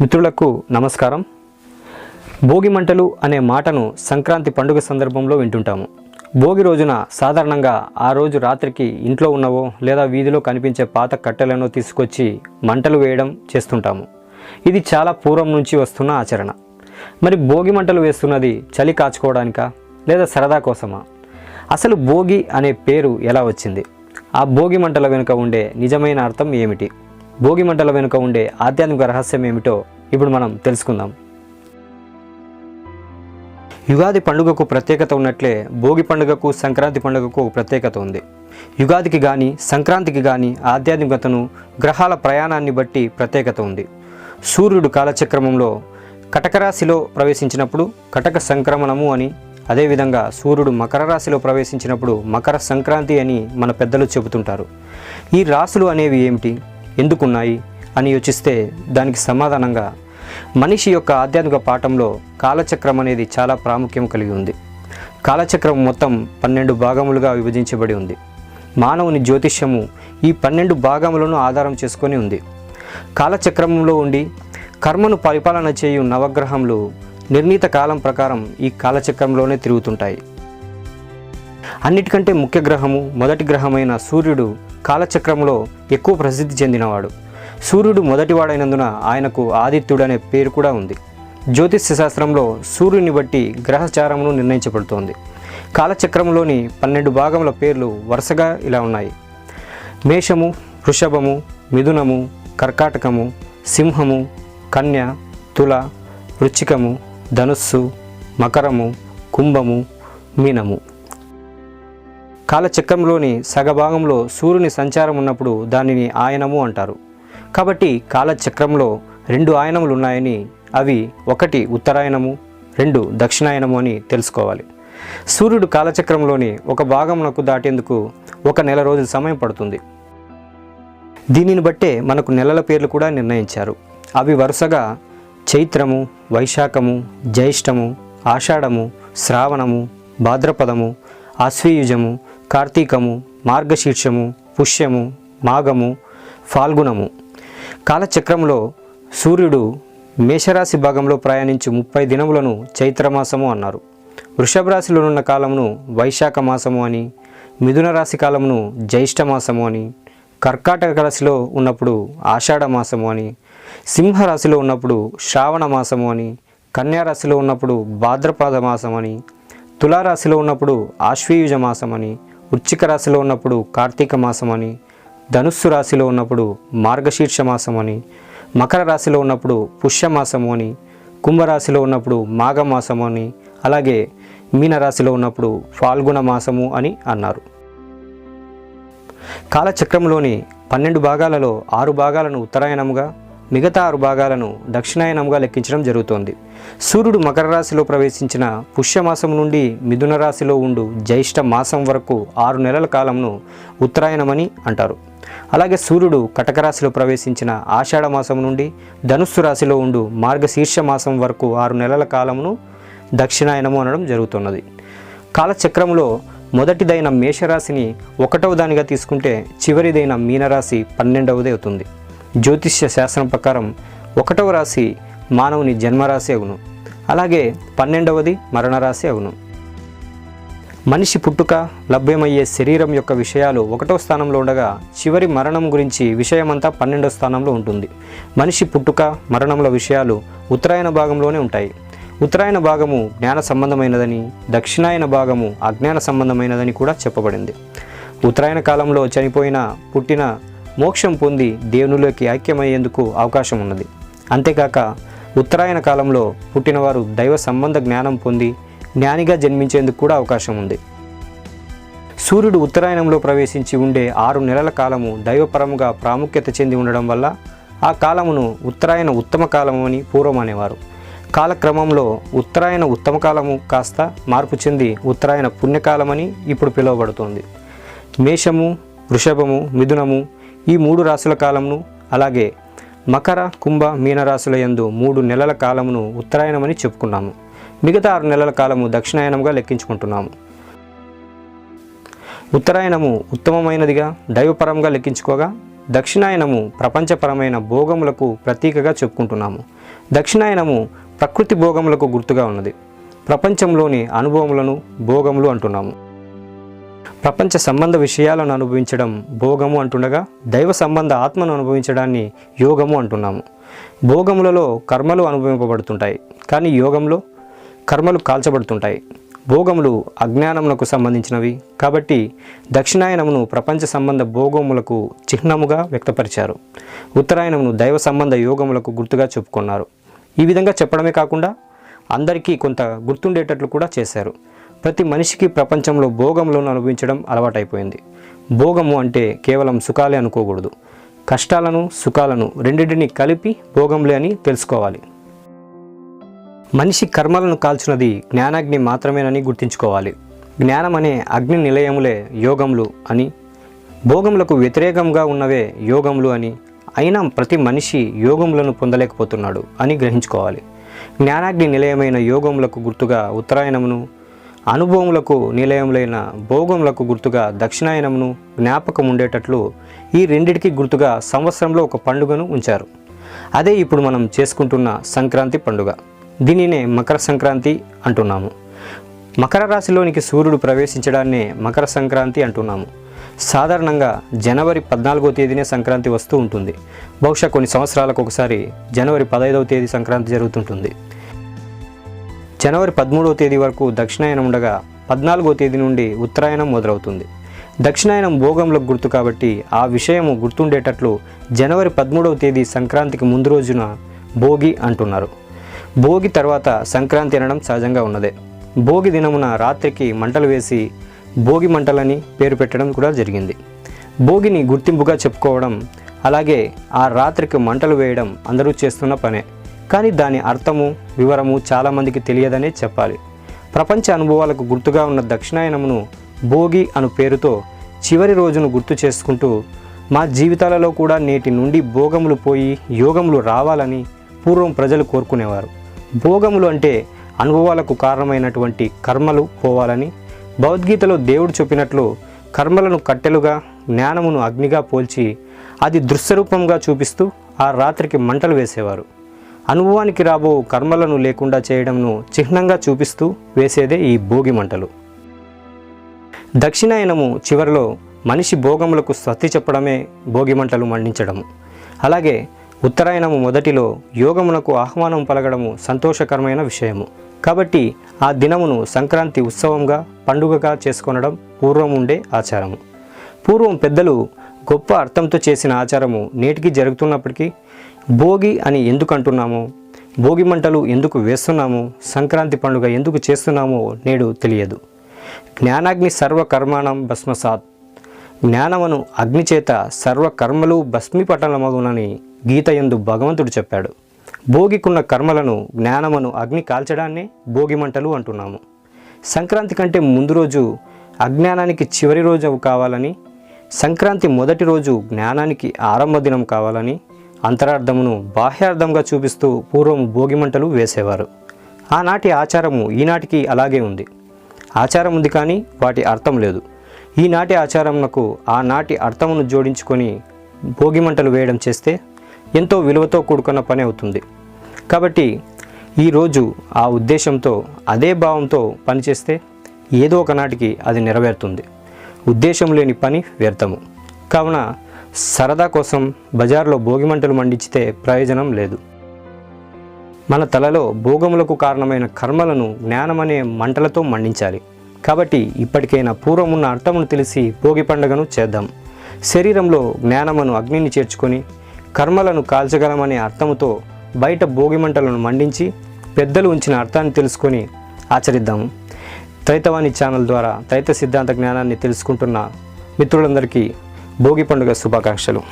మిత్రులకు నమస్కారం. భోగి మంటలు అనే మాటను సంక్రాంతి పండుగ సందర్భంలో వింటుంటాము. భోగి రోజున సాధారణంగా ఆ రోజు రాత్రికి ఇంట్లో ఉన్నవో లేదా వీధిలో కనిపించే పాత కట్టెలను తీసుకొచ్చి మంటలు వేయడం చేస్తుంటాము. ఇది చాలా పూర్వం నుంచి వస్తున్న ఆచరణ. మరి భోగి మంటలు వేస్తున్నది చలి కాచుకోవడానికా లేదా సరదా కోసమా? అసలు భోగి అనే పేరు ఎలా వచ్చింది? ఆ భోగి మంటల వెనుక ఉండే నిజమైన అర్థం ఏమిటి? భోగి మంటల వెనుక ఉండే ఆధ్యాత్మిక రహస్యం ఏమిటో ఇప్పుడు మనం తెలుసుకుందాం. యుగాది పండుగకు ప్రత్యేకత ఉన్నట్లే భోగి పండుగకు సంక్రాంతి పండుగకు ప్రత్యేకత ఉంది. యుగాదికి కానీ సంక్రాంతికి కానీ ఆధ్యాత్మికతను గ్రహాల ప్రయాణాన్ని బట్టి ప్రత్యేకత ఉంది. సూర్యుడు కాలచక్రమంలో కటకరాశిలో ప్రవేశించినప్పుడు కటక సంక్రమణము అని అదేవిధంగా సూర్యుడు మకర రాశిలో ప్రవేశించినప్పుడు మకర సంక్రాంతి అని మన పెద్దలు చెబుతుంటారు. ఈ రాశులు అనేవి ఏమిటి? ఎందుకున్నాయి అని యోచిస్తే దానికి సమాధానంగా మనిషి యొక్క ఆధ్యాత్మిక పాఠంలో కాలచక్రం అనేది చాలా ప్రాముఖ్యం కలిగి ఉంది. కాలచక్రం మొత్తం పన్నెండు భాగములుగా విభజించబడి ఉంది. మానవుని జ్యోతిష్యము ఈ పన్నెండు భాగములను ఆధారం చేసుకొని ఉంది. కాలచక్రంలో ఉండి కర్మను పరిపాలన చేయు నవగ్రహములు నిర్ణీత కాలం ప్రకారం ఈ కాలచక్రంలోనే తిరుగుతుంటాయి. అన్నిటికంటే ముఖ్య గ్రహము మొదటి గ్రహమైన సూర్యుడు కాలచక్రంలో ఎక్కువ ప్రసిద్ధి చెందినవాడు. సూర్యుడు మొదటివాడైనందున ఆయనకు ఆదిత్యుడు అనే పేరు కూడా ఉంది. జ్యోతిష్య శాస్త్రంలో సూర్యుని బట్టి గ్రహచారమును నిర్ణయించబడుతోంది. కాలచక్రంలోని పన్నెండు భాగముల పేర్లు వరుసగా ఇలా ఉన్నాయి. మేషము వృషభము మిథునము కర్కాటకము సింహము కన్య తుల వృచ్చికము ధనుస్సు మకరము కుంభము మీనము. కాలచక్రంలోని సగభాగంలో సూర్యుని సంచారం ఉన్నప్పుడు దానిని ఆయనము అంటారు. కాబట్టి కాలచక్రంలో రెండు ఆయనములు ఉన్నాయని అవి ఒకటి ఉత్తరాయణము రెండు దక్షిణాయనము అని తెలుసుకోవాలి. సూర్యుడు కాలచక్రంలోని ఒక భాగమునకు దాటేందుకు ఒక నెల రోజుల సమయం పడుతుంది. దీనిని బట్టే మనకు నెలల పేర్లు కూడా నిర్ణయించారు. అవి వరుసగా చైత్రము వైశాఖము జ్యేష్టము ఆషాఢము శ్రావణము భాద్రపదము ఆశ్వీయుజము కార్తీకము మార్గశీర్షము పుష్యము మాఘము ఫాల్గుణము. కాలచక్రంలో సూర్యుడు మేషరాశి భాగంలో ప్రయాణించు ముప్పై దినములను చైత్రమాసము అన్నారు. వృషభ రాశిలో ఉన్న కాలమును వైశాఖ మాసము అని మిథున రాశి కాలమును జ్యేష్ఠ మాసము అని కర్కాటక రాశిలో ఉన్నప్పుడు ఆషాఢ మాసము అని సింహరాశిలో ఉన్నప్పుడు శ్రావణ మాసము అని కన్యారాశిలో ఉన్నప్పుడు భాద్రపాద మాసం అని తులారాశిలో ఉన్నప్పుడు ఆశ్వీయుజ మాసం అని వృచ్చిక రాశిలో ఉన్నప్పుడు కార్తీక మాసం అని ధనుస్సు రాశిలో ఉన్నప్పుడు మార్గశీర్ష మాసం అని మకర రాశిలో ఉన్నప్పుడు పుష్యమాసము అని కుంభరాశిలో ఉన్నప్పుడు మాఘమాసము అని అలాగే మీనరాశిలో ఉన్నప్పుడు ఫాల్గుణ మాసము అని అన్నారు. కాలచక్రంలోని పన్నెండు భాగాలలో ఆరు భాగాలను ఉత్తరాయణముగా మిగతా ఆరు భాగాలను దక్షిణాయనముగా లెక్కించడం జరుగుతోంది. సూర్యుడు మకర రాశిలో ప్రవేశించిన పుష్యమాసం నుండి మిథున రాశిలో ఉండు జ్యేష్ఠ మాసం వరకు ఆరు నెలల కాలంను ఉత్తరాయణమని అంటారు. అలాగే సూర్యుడు కటక రాశిలో ప్రవేశించిన ఆషాఢ మాసం నుండి ధనుస్సు రాశిలో ఉండు మార్గశీర్ష మాసం వరకు ఆరు నెలల కాలమును దక్షిణాయనము అనడం జరుగుతున్నది. కాలచక్రంలో మొదటిదైన మేషరాశిని ఒకటవ దానిగా తీసుకుంటే చివరిదైన మీనరాశి పన్నెండవది అవుతుంది. జ్యోతిష్య శాస్త్రం ప్రకారం ఒకటవ రాశి మానవుని జన్మరాశి అవును. అలాగే పన్నెండవది మరణరాశి అవును. మనిషి పుట్టుక లభ్యమయ్యే శరీరం యొక్క విషయాలు ఒకటో స్థానంలో ఉండగా చివరి మరణం గురించి విషయమంతా పన్నెండో స్థానంలో ఉంటుంది. మనిషి పుట్టుక మరణముల విషయాలు ఉత్తరాయణ భాగంలోనే ఉంటాయి. ఉత్తరాయణ భాగము జ్ఞాన సంబంధమైనదని దక్షిణాయన భాగము అజ్ఞాన సంబంధమైనదని కూడా చెప్పబడింది. ఉత్తరాయణ కాలంలో చనిపోయిన పుట్టిన మోక్షం పొంది దేవునిలోకి ఐక్యమయ్యేందుకు అవకాశం ఉన్నది. అంతేకాక ఉత్తరాయణ కాలంలో పుట్టినవారు దైవ సంబంధ జ్ఞానం పొంది జ్ఞానిగా జన్మించేందుకు కూడా అవకాశం ఉంది. సూర్యుడు ఉత్తరాయణంలో ప్రవేశించి ఉండే ఆరు నెలల కాలము దైవపరముగా ప్రాముఖ్యత చెంది ఉండడం వల్ల ఆ కాలమును ఉత్తరాయణ ఉత్తమ కాలము అని పూర్వం అనేవారు. కాలక్రమంలో ఉత్తరాయణ ఉత్తమ కాలము కాస్త మార్పు చెంది ఉత్తరాయణ పుణ్యకాలమని ఇప్పుడు పిలువబడుతోంది. మేషము వృషభము మిథునము ఈ మూడు రాసుల కాలమును అలాగే మకర కుంభ మీనరాశుల యందు మూడు నెలల కాలమును ఉత్తరాయణమని చెప్పుకున్నాము. మిగతా ఆరు నెలల కాలము దక్షిణాయనంగా లెక్కించుకుంటున్నాము. ఉత్తరాయణము ఉత్తమమైనదిగా దైవపరంగా లెక్కించుకోగా దక్షిణాయనము ప్రపంచపరమైన భోగములకు ప్రతీకగా చెప్పుకుంటున్నాము. దక్షిణాయనము ప్రకృతి భోగములకు గుర్తుగా ఉన్నది. ప్రపంచంలోని అనుభవములను భోగములు అంటున్నాము. ప్రపంచ సంబంధ విషయాలను అనుభవించడం భోగము అంటుండగా దైవ సంబంధ ఆత్మను అనుభవించడాన్ని యోగము అంటున్నాము. భోగములలో కర్మలు అనుభవింపబడుతుంటాయి కానీ యోగంలో కర్మలు కాల్చబడుతుంటాయి. భోగములు అజ్ఞానములకు సంబంధించినవి కాబట్టి దక్షిణాయనమును ప్రపంచ సంబంధ భోగములకు చిహ్నముగా వ్యక్తపరిచారు. ఉత్తరాయనమును దైవ సంబంధ యోగములకు గుర్తుగా చెప్పుకున్నారు. ఈ విధంగా చెప్పడమే కాకుండా అందరికీ కొంత గుర్తుండేటట్లు కూడా చేశారు. ప్రతి మనిషికి ప్రపంచంలో భోగములను అనుభవించడం అలవాటైపోయింది. భోగము అంటే కేవలం సుఖాలే అనుకోకూడదు. కష్టాలను సుఖాలను రెండింటిని కలిపి భోగంలే అని తెలుసుకోవాలి. మనిషి కర్మలను కాల్చినది జ్ఞానాగ్ని మాత్రమేనని గుర్తుంచుకోవాలి. జ్ఞానం అనే అగ్ని నిలయములే యోగములు అని భోగములకు వ్యతిరేకంగా ఉన్నవే యోగములు అని అయినా ప్రతి మనిషి యోగములను పొందలేకపోతున్నాడు అని గ్రహించుకోవాలి. జ్ఞానాగ్ని నిలయమైన యోగములకు గుర్తుగా ఉత్తరాయణమును అనుభవములకు నిలయములైన భోగములకు గుర్తుగా దక్షిణాయనమును జ్ఞాపకం ఉండేటట్లు ఈ రెండిటికి గుర్తుగా సంవత్సరంలో ఒక పండుగను ఉంచారు. అదే ఇప్పుడు మనం చేసుకుంటున్న సంక్రాంతి పండుగ. దీనినే మకర సంక్రాంతి అంటున్నాము. మకర రాశిలోనికి సూర్యుడు ప్రవేశించడాన్నే మకర సంక్రాంతి అంటున్నాము. సాధారణంగా జనవరి పద్నాలుగో తేదీనే సంక్రాంతి వస్తూ ఉంటుంది. బహుశా కొన్ని సంవత్సరాలకు ఒకసారి జనవరి పదహైదవ తేదీ సంక్రాంతి జరుగుతుంటుంది. జనవరి పదమూడవ తేదీ వరకు దక్షిణాయనం ఉండగా పద్నాలుగో తేదీ నుండి ఉత్తరాయణం మొదలవుతుంది. దక్షిణాయనం భోగంలకు గుర్తు కాబట్టి ఆ విషయము గుర్తుండేటట్లు జనవరి పదమూడవ తేదీ సంక్రాంతికి ముందు రోజున భోగి అంటున్నారు. భోగి తర్వాత సంక్రాంతి అనడం సహజంగా ఉన్నదే. భోగి దినమున రాత్రికి మంటలు వేసి భోగి మంటలని పేరు పెట్టడం కూడా జరిగింది. భోగిని గుర్తింపుగా చెప్పుకోవడం అలాగే ఆ రాత్రికి మంటలు వేయడం అందరూ చేస్తున్న పనే. కానీ దాని అర్థము వివరము చాలామందికి తెలియదనే చెప్పాలి. ప్రపంచ అనుభవాలకు గుర్తుగా ఉన్న దక్షిణాయనమును భోగి అను పేరుతో చివరి రోజును గుర్తు చేసుకుంటూ మా జీవితాలలో కూడా నేటి నుండి భోగములు పోయి యోగములు రావాలని పూర్వం ప్రజలు కోరుకునేవారు. భోగములు అంటే అనుభవాలకు కారణమైనటువంటి కర్మలు పోవాలని భగవద్గీతలో దేవుడు చెప్పినట్లు కర్మలను కట్టెలుగా జ్ఞానమును అగ్నిగా పోల్చి అది దృశ్యరూపంగా చూపిస్తూ ఆ రాత్రికి మంటలు వేసేవారు. అనుభవానికి రాబో కర్మలను లేకుండా చేయడంను చిహ్నంగా చూపిస్తూ వేసేదే ఈ భోగి మంటలు. దక్షిణాయనము చివరిలో మనిషి భోగములకు సత్తి చెప్పడమే భోగి మంటలు మండించడము. అలాగే ఉత్తరాయణము మొదటిలో యోగమునకు ఆహ్వానం పలగడము సంతోషకరమైన విషయము. కాబట్టి ఆ దినమును సంక్రాంతి ఉత్సవంగా పండుగగా చేసుకొనడం పూర్వం ఉండే ఆచారము. పూర్వం పెద్దలు గొప్ప అర్థంతో చేసిన ఆచారము నేటికి జరుగుతున్నప్పటికీ భోగి అని ఎందుకు అంటున్నామో భోగి మంటలు ఎందుకు వేస్తున్నాము? సంక్రాంతి పండుగ ఎందుకు చేస్తున్నామో నేడు తెలియదు. జ్ఞానాగ్ని సర్వకర్మాణం భస్మసాత్. జ్ఞానమును అగ్నిచేత సర్వకర్మలు భస్మిపటలమగునని గీత గీతయందు భగవంతుడు చెప్పాడు. భోగికున్న కర్మలను జ్ఞానమును అగ్ని కాల్చడాన్నే భోగిమంటలు అంటున్నాము. సంక్రాంతి కంటే ముందు రోజు అజ్ఞానానికి చివరి రోజు కావాలని సంక్రాంతి మొదటి రోజు జ్ఞానానికి ఆరంభ దినం కావాలని అంతరార్థమును బాహ్యార్థంగా చూపిస్తూ పూర్వం భోగి మంటలు వేసేవారు. ఆనాటి ఆచారము ఈనాటికి అలాగే ఉంది. ఆచారం ఉంది కానీ వాటి అర్థం లేదు. ఈనాటి ఆచారమునకు ఆనాటి అర్థమును జోడించుకొని భోగిమంటలు వేయడం చేస్తే ఎంతో విలువతో కూడుకున్న పని అవుతుంది. కాబట్టి ఈరోజు ఆ ఉద్దేశంతో అదే భావంతో పనిచేస్తే ఏదో ఒకనాటికి అది నెరవేరుతుంది. ఉద్దేశం లేని పని వ్యర్థము. కావున సరదా కోసం బజార్లో భోగిమంటలు మండించితే ప్రయోజనం లేదు. మన తలలో భోగములకు కారణమైన కర్మలను జ్ఞానమనే మంటలతో మండించాలి. కాబట్టి ఇప్పటికైనా పూర్వం ఉన్న అర్థమును తెలిసి భోగి పండుగను చేద్దాం. శరీరంలో జ్ఞానమును అగ్నిని చేర్చుకొని కర్మలను కాల్చగలమనే అర్థముతో బయట భోగి మంటలను మండించి పెద్దలు ఉంచిన అర్థాన్ని తెలుసుకొని ఆచరిద్దాము త్రైతవాణి ఛానల్ ద్వారా త్రైత సిద్ధాంత జ్ఞానాన్ని తెలుసుకుంటున్న మిత్రులందరికీ భోగి పండుగ శుభాకాంక్షలు.